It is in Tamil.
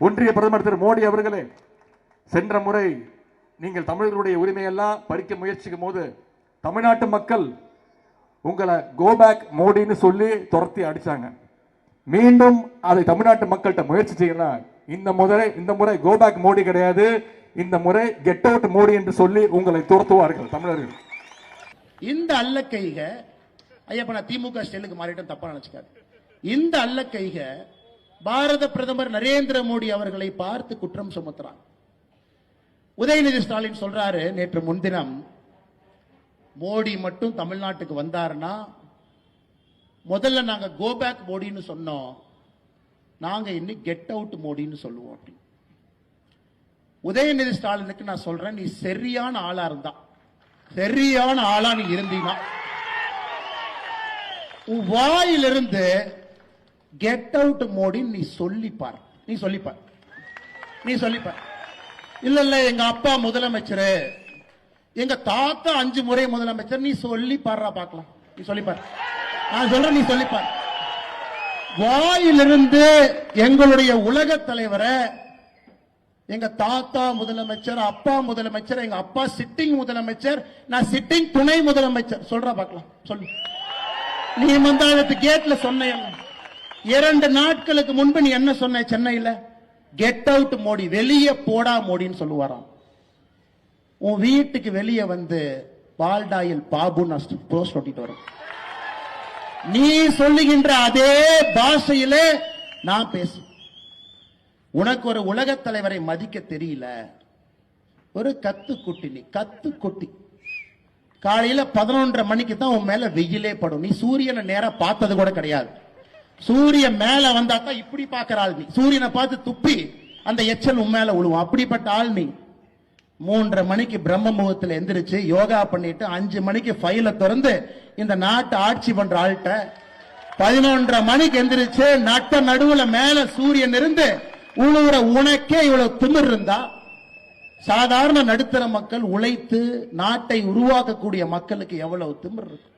ஒன்றிய பிரதமர் திரு மோடி அவர்களே சென்ற முறை நீங்கள் தமிழர்களுடைய உரிமையெல்லாம் பறிக்க முயற்சிக்கும் போது தமிழ்நாட்டு மக்கள் உங்களை கோபேக் மோடின்னு சொல்லி துரத்தி அடித்தாங்க மீண்டும் அதை தமிழ்நாட்டு மக்கள்கிட்ட முயற்சி செய்யலாம் இந்த முறை இந்த முறை கோபேக் மோடி கிடையாது. இந்த முறை கெட் அவுட் மோடி என்று சொல்லி உங்களை துரத்துவார்கள் தமிழர்கள். இந்த அல்லக்கைக ஐயப்ப நான் திமுக ஸ்டைலுக்கு மாறிட்டேன் தப்பா நினைச்சுக்காது இந்த அல்லக்கைக பாரத பிரதமர் நரேந்திர மோடி அவர்களை பார்த்து குற்றம் சுமத்துறான். உதயநிதி ஸ்டாலின் சொல்றாரு நேற்று முன்தினம் மோடி மட்டும் தமிழ்நாட்டுக்கு வந்தாருன்னா முதல்ல நாங்க கோபேக் மோடின்னு சொன்னோம். நாங்க இன்னும் கெட் அவுட் மோடின்னு சொல்லுவோம் அப்படி. உதயநிதி ஸ்டாலினுக்கு நான் சொல்றேன் நீ சரியான ஆளா இருந்தா. சரியான ஆளா நீ இருந்தீனா உன் வாயிலிருந்து கெட் அவுட் மோடின்னு நீ சொல்லிப்பார். நீ சொல்லிப்பார். நீ சொல்லிப்பார். இல்ல இல்ல எங்க அப்பா முதலமைச்சர். எங்க தாத்தா அஞ்சு முறை முதலமைச்சர். நீ சொல்லி பாடுறா பார்க்கலாம். நீ சொல்லிப்பார். நான் சொல்றேன் நீ சொல்லிப்பார். வாயிலிருந்து எங்களுடைய உலக தலைவரை எங்க தாத்தா முதலமைச்சர் அப்பா முதலமைச்சர் எங்க அப்பா சிட்டிங் முதலமைச்சர் நான் சிட்டிங் துணை முதலமைச்சர். சொல்றா பார்க்கலாம். சொல்லு. நீ மந்தாளத்து கேட்ல சொன்ன இரண்டு நாட்களுக்கு முன்பு நீ என்ன சொன்ன சென்னையில? கெட் அவுட் மோடி வெளியே போடா மோடின்னு சொல்லுவாராம். உன் வீட்டுக்கு வெளியே வந்து பால்டாயில் பாபு போஸ்ட் ஒட்டிட்டு வரும் நீ சொல்லுகின்ற அதே பாஷையிலே நான் பேசு உனக்கு ஒரு உலகத் தலைவரை மதிக்க தெரியல. ஒரு கத்துக்குட்டி நீ கத்துக்குட்டி. காலையில பதினொன்றரை மணிக்கு தான் உன் மேல வெயிலே படும். நீ சூரியனை நேரா பார்த்தது கூட கிடையாது. சூரியன் மேல வந்தா தான் இப்படி பாக்குற ஆள்மி சூரியனை பார்த்து துப்பி அந்த எச்சல் உன் மேல விழுவும் அப்படிப்பட்ட ஆள்மி மூன்றரை மணிக்கு பிரம்ம முகத்துல எந்திரிச்சு யோகா பண்ணிட்டு அஞ்சு மணிக்கு ஃபைல திறந்து இந்த நாட்டை ஆட்சி பண்ற ஆள்கிட்ட பதினொன்றரை மணிக்கு எந்திரிச்சு நட்ட நடுவுல மேல சூரியன் இருந்து உழுவுற உனக்கே இவ்வளவு திமிர் இருந்தா சாதாரண நடுத்தர மக்கள் உழைத்து நாட்டை உருவாக்கக்கூடிய மக்களுக்கு எவ்வளவு திமிர் இருக்கு